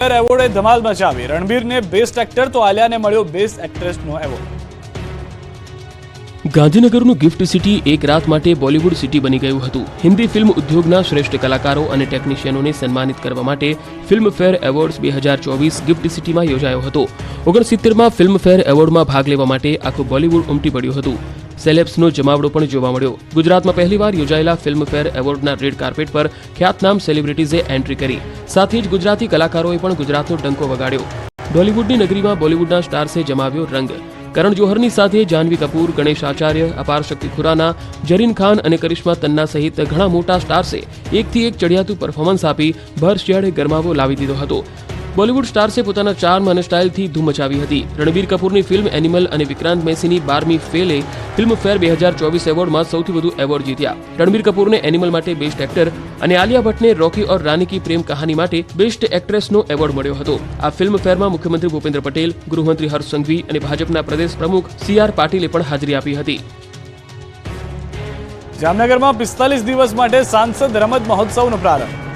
એવોર્ડે ધમાલ મચાવી. રણબીરને best actor તો આલિયાને મળ્યો બેસ્ટ એક્ટ્રેસનો એવોર્ડ. ગાંધીનગરનું ગિફ્ટ સિટી એક રાત માટે બોલિવૂડ સિટી બની ગયું હતું. હિન્દી ફિલ્મ ઉદ્યોગના શ્રેષ્ઠ કલાકારો અને ટેકનિશિયનોને સન્માનિત કરવા માટે ફિલ્મફેર એવોર્ડ્સ બે હજાર ચોવીસ ગિફ્ટ સિટીમાં યોજાયો હતો. ઓગણસિત્તેરમાં ફિલ્મફેર એવોર્ડમાં ભાગ લેવા માટે આખું બોલિવૂડ ઉમટી પડ્યું હતું. સેલેબ્સનો જમાવડો પણ જોવા મળ્યો. ગુજરાતમાં પહેલીવાર યોજાયેલા ફિલ્મફેર એવોર્ડના રેડ કાર્પેટ પર ખ્યાતનામ સેલિબ્રિટીઝે એન્ટ્રી કરી. સાથે જ ગુજરાતી કલાકારોએ પણ ગુજરાતનો ડંકો વગાડ્યો. બોલિવૂડની નગરીમાં બોલિવૂડના સ્ટાર્સે જમાવ્યો રંગ. કરણ જોહરની સાથે જાહ્નવી કપૂર, ગણેશ આચાર્ય, અપાર શક્તિ ખુરાના જરીન ખાન અને કરિશ્મા તન્ના સહિત ઘણા મોટા સ્ટાર્સે એકથી એક ચડિયાતું પરફોર્મન્સ આપી ભર શિયાળે ગરમાવો લાવી દીધો હતો. બોલિવૂડ સ્ટાર્સે પોતાના ચાર્મ અને સ્ટાઇલથી ધૂમ મચાવી હતી. રણબીર કપૂરની ફિલ્મ એનિમલ અને વિક્રાંત મેસીની બારમી ફેલે ફિલ્મ ફેર બે હજાર ચોવીસ એવોર્ડમાં સૌથી વધુ એવોર્ડ જીત્યા. રણબીર કપૂરને એનિમલ માટે બેસ્ટ એક્ટર અને આલિયા ભટ્ટને રોકી ઓર રાની કી પ્રેમ કહાની માટે બેસ્ટ એક્ટ્રેસનો એવોર્ડ મળ્યો હતો. આ ફિલ્મ ફેરમાં મુખ્યમંત્રી ભૂપેન્દ્ર પટેલ, ગૃહમંત્રી હર્ષ સંઘવી અને ભાજપના પ્રદેશ પ્રમુખ સી આર પાટીલે પણ હાજરી આપી હતી. જામનગરમાં પિસ્તાલીસ દિવસ માટે સાંસદ રમત મહોત્સવનો પ્રારંભ.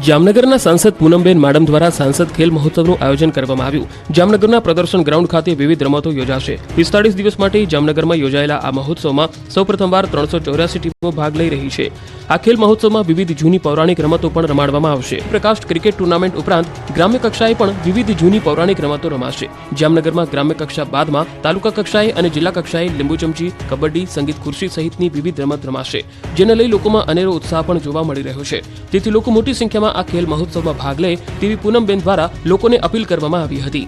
જામનગરના સાંસદ પૂનમબેન માડમ દ્વારા સાંસદ ખેલ મહોત્સવનું આયોજન કરવામાં આવ્યું. જામનગરના પ્રદર્શન ગ્રાઉન્ડ ખાતે વિવિધ રમતો યોજાશે. પિસ્તાળીસ દિવસ માટે જામનગરમાં યોજાયેલા આ મહોત્સવમાં સૌપ્રથમવાર ત્રણસો ચોર્યાસી ટીમો ભાગ લઈ રહી છે. આ ખેલ મહોત્સવમાં વિવિધ જૂની પૌરાણિક રમતો પણ રમાડવામાં આવશે. પ્રકાશ ક્રિકેટ ટુર્નામેન્ટ ઉપરાંત ગ્રામ્ય કક્ષાએ પણ વિવિધ જૂની પૌરાણિક રમતો રમાશે. જામનગરમાં ગ્રામ્ય કક્ષા બાદમાં તાલુકા કક્ષાએ અને જિલ્લા કક્ષાએ લીંબુ ચમચી, કબડ્ડી, સંગીત ખુરશી સહિતની વિવિધ રમત રમાશે, જેને લઈ લોકોમાં અનેરો ઉત્સાહ પણ જોવા મળી રહ્યો છે. તેથી લોકો મોટી સંખ્યામાં આ ખેલ મહોત્સવમાં ભાગ લે તેવી પૂનમબેન દ્વારા લોકોને અપીલ કરવામાં આવી હતી.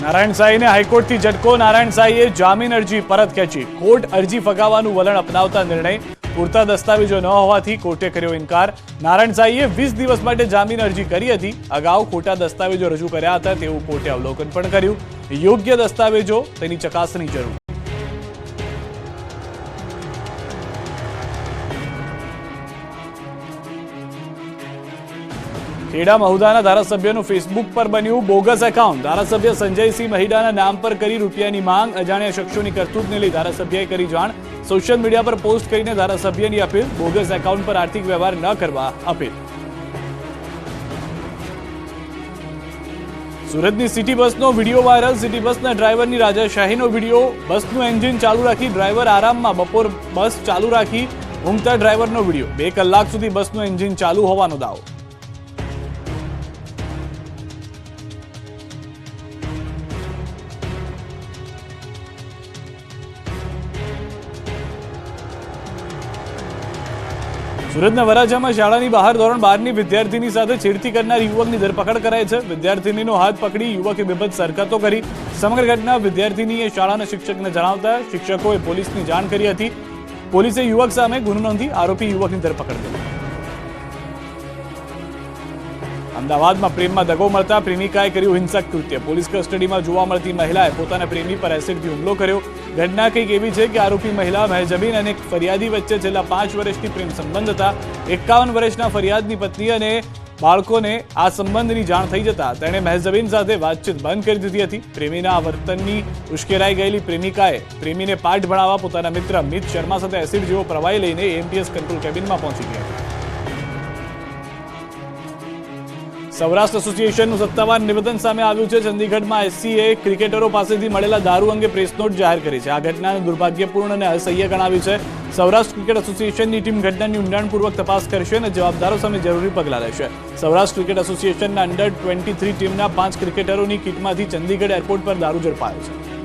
નારાયણ સાંઈને હાઈકોર્ટથી ઝટકો. નારાયણ સાંઈએ જામીન અરજી પરત ખેંચી. કોર્ટ અરજી ફગાવવાનું વલણ અપનાવતા નિર્ણય. પૂરતા દસ્તાવેજો ન હોવાથી કોર્ટે કર્યો ઇનકાર. નારાયણ સાંઈએ વીસ દિવસ માટે જામીન અરજી કરી હતી. અગાઉ ખોટા દસ્તાવેજો રજૂ કર્યા હતા, તેવું કોર્ટે અવલોકન પણ કર્યું. યોગ્ય દસ્તાવેજો તેની ચકાસણી જરૂર. ખેડા મહુદાના ધારાસભ્યનું ફેસબુક પર બન્યું બોગસ એકાઉન્ટ ધારાસભ્ય સંજયસિંહ મહિડાના નામ પર કરી રૂપિયાની માંગ. અજાણ્યા શખ્સોની કરતૂતને લઈ ધારાસભ્યએ કરી જાણ. સોશિયલ મીડિયા પર પોસ્ટ કરીને ધારાસભ્યની અપીલ. બોગસ એકાઉન્ટ પર આર્થિક વ્યવહાર ન કરવા અપીલ. સુરતની સિટી બસનો વીડિયો વાયરલ સિટી બસના ડ્રાઈવરની રાજાશાહીનો વીડિયો બસનું એન્જિન ચાલુ રાખી ડ્રાઈવર આરામમાં બપોર બસ ચાલુ રાખી ઊંઘતા ડ્રાઈવરનો વીડિયો બે કલાક સુધી બસનું એન્જિન ચાલુ હોવાનો દાવો. સુરતના વરાજામાં શાળાની બહાર ધોરણ બારની વિદ્યાર્થીની સાથે છેડતી કરનાર યુવકની ધરપકડ કરાઈ છે. વિદ્યાર્થીનીનો હાથ પકડી યુવકે બેબદ સરકતો કરી. સમગ્ર ઘટના વિદ્યાર્થીનીએ શાળાના શિક્ષકને જણાવતા શિક્ષકોએ પોલીસની જાણ કરી હતી. પોલીસે યુવક સામે ગુનો નોંધી આરોપી યુવકની ધરપકડ કરી. અમદાવાદમાં પ્રેમમાં દગો મળતા પ્રેમિકાએ કર્યું હિંસક કૃત્ય. પોલીસ કસ્ટડીમાં જોવા મળતી મહિલાએ પોતાના પ્રેમી પર એસિડથી હુમલો કર્યો. ઘટના કંઈક એવી છે કે આરોપી મહિલા મહેજબીન અને એક ફરિયાદી વચ્ચે છેલ્લા પાંચ વર્ષથી પ્રેમ સંબંધ હતા. એકાવન વર્ષના ફરિયાદની પત્ની અને બાળકોને આ સંબંધની જાણ થઈ જતા તેણે મહેજબીન સાથે વાતચીત બંધ કરી દીધી હતી. પ્રેમીના વર્તનની ઉશ્કેરાઈ ગયેલી પ્રેમિકાએ પ્રેમીને પાઠ ભણાવવા પોતાના મિત્ર અમિત શર્મા સાથે એસિડ જેવો પ્રવાહી લઈને એમપીએસ કંટ્રોલ કેબિનમાં પહોંચી ગયા. સૌરાષ્ટ્ર એસોસિએશનનું સત્તાવાર નિવેદન સામે આવ્યું છે. ચંદીગઢમાં એસસીએ ક્રિકેટરો પાસેથી મળેલા દારૂ અંગે પ્રેસ નોટ જાહેર કરી છે. આ ઘટનાને દુર્ભાગ્યપૂર્ણ અને અસહ્ય ગણાવી છે. સૌરાષ્ટ્ર ક્રિકેટ એસોસિએશનની ટીમ ઘટનાની ઊંડાણપૂર્વક તપાસ કરશે અને જવાબદારો સામે જરૂરી પગલાં લેશે. સૌરાષ્ટ્ર ક્રિકેટ એસોસિએશનના અંડર ટ્વેન્ટી થ્રી ટીમના પાંચ ક્રિકેટરોની કિટમાંથી ચંદીગઢ એરપોર્ટ પર દારૂ ઝડપાયો છે.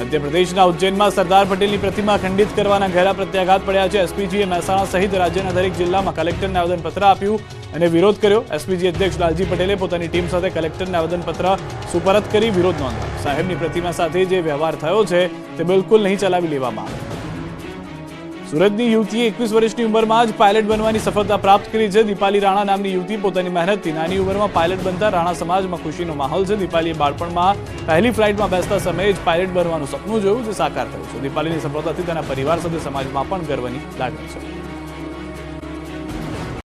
મધ્યપ્રદેશના ઉજ્જૈનમાં સરદાર પટેલની પ્રતિમા ખંડિત કરવાના ઘેરા પ્રત્યાઘાત પડ્યા છે. એસપીજીએ મહેસાણા સહિત રાજ્યના દરેક જિલ્લામાં કલેક્ટરને આવેદનપત્ર આપ્યું અને વિરોધ કર્યો. એસપીજી અધ્યક્ષ લાલજી પટેલે પોતાની ટીમ સાથે કલેક્ટરને આવેદનપત્ર સુપરત કરી વિરોધ નોંધ્યો. સાહેબની પ્રતિમા સાથે જે વ્યવહાર થયો છે તે બિલકુલ નહીં ચલાવી લેવામાં આવે સુરતની યુવતીએ એકવીસ વર્ષની ઉંમરમાં જ પાયલટ બનવાની સફળતા પ્રાપ્ત કરી છે. દીપાલી રાણા નામની યુવતી પોતાની મહેનતથી નાની ઉંમરમાં પાયલટ બનતા રાણા સમાજમાં ખુશીનો માહોલ છે. દીપાલીએ બાળપણમાં પહેલી ફ્લાઇટમાં બેસતા સમયે જ પાયલટ બનવાનું સપનું જોયું, જે સાકાર થયું છે. દીપાલીની સફળતાથી તેના પરિવાર સાથે સમાજમાં પણ ગર્વની લાગણી છે.